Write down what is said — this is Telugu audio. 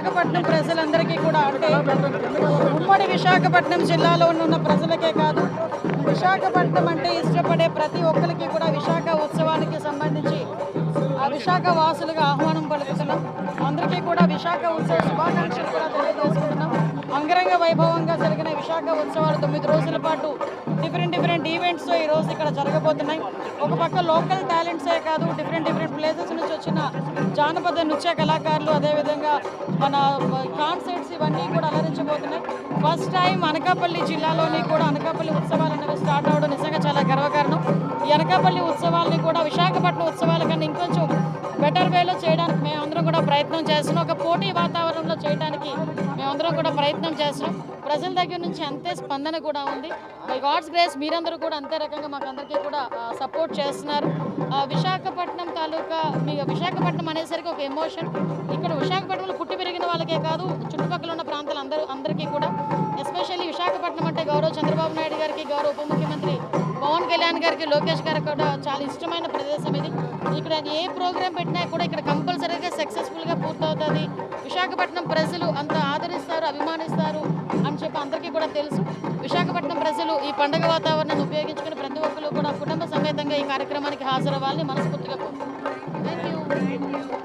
విశాఖపట్నం ప్రజలందరికీ కూడా అంటే ఉమ్మడి విశాఖపట్నం జిల్లాలో ఉన్న ప్రజలకే కాదు విశాఖపట్నం అంటే ఇష్టపడే ప్రతి ఒక్కరికి కూడా విశాఖ ఉత్సవానికి సంబంధించి ఆ విశాఖ వాసులుగా ఆహ్వానం పలుకుతున్నాం. అందరికీ కూడా విశాఖ ఉత్సవ శుభాకాంక్షలు కూడా తెలియజేసుకుంటున్నాం. అంగరంగ వైభవం విశాఖ ఉత్సవాలు తొమ్మిది రోజుల పాటు డిఫరెంట్ డిఫరెంట్ ఈవెంట్స్ ఈ రోజు ఇక్కడ జరగబోతున్నాయి. ఒక పక్క లోకల్ టాలెంట్సే కాదు డిఫరెంట్ డిఫరెంట్ ప్లేసెస్ నుంచి వచ్చిన జానపద నృత్య కళాకారులు అదేవిధంగా మన కాన్సర్ట్స్ ఇవన్నీ కూడా అలరించబోతున్నాయి. ఫస్ట్ టైం అనకాపల్లి జిల్లాలోని కూడా అనకాపల్లి ఉత్సవాలు అనేవి స్టార్ట్ అవ్వడం నిజంగా చాలా గర్వకారణం. ఈ అనకాపల్లి ఉత్సవాలని కూడా విశాఖపట్నం ఉత్సవాల కన్నా ఇంకొంచెం బెటర్ వేలో చేయడానికి మేమందరం కూడా ప్రయత్నం చేస్తున్నాం. ఒక పోటీ వాతావరణంలో చేయడానికి ప్రయత్నం చేస్తున్నాం. ప్రజల దగ్గర నుంచి అంతే స్పందన కూడా ఉంది. బై గాడ్స్ గ్రేస్ మీరందరూ కూడా అంతే రకంగా మాకు అందరికీ కూడా సపోర్ట్ చేస్తున్నారు. విశాఖపట్నం తాలూకా మీ విశాఖపట్నం అనేసరికి ఒక ఎమోషన్. ఇక్కడ విశాఖపట్నంలో పుట్టి పెరిగిన వాళ్ళకే కాదు చుట్టుపక్కల ఉన్న ప్రాంతాలు అందరూ అందరికీ కూడా. ఎస్పెషల్లీ విశాఖపట్నం అంటే గౌరవ చంద్రబాబు నాయుడు గారికి గౌరవ ఉప ముఖ్యమంత్రి పవన్ కళ్యాణ్ గారికి లోకేష్ గారికి కూడా చాలా ఇష్టమైన ప్రదేశం ఇది. ఇక్కడ ఏ ప్రోగ్రాం పెట్టినా కూడా ఇక్కడ కంపల్సరీగా సక్సెస్ఫుల్గా పూర్తవుతుంది. విశాఖపట్నం ప్రజలు అంత విశాఖపట్నం ప్రజలు ఈ పండగ వాతావరణాన్ని ఉపయోగించుకుని ప్రతి ఒక్కరు కూడా కుటుంబ సమేతంగా ఈ కార్యక్రమానికి హాజరవ్వాలని మనస్ఫూర్తిగా కోరుకుంటున్నాను థ్యాంక్ యూ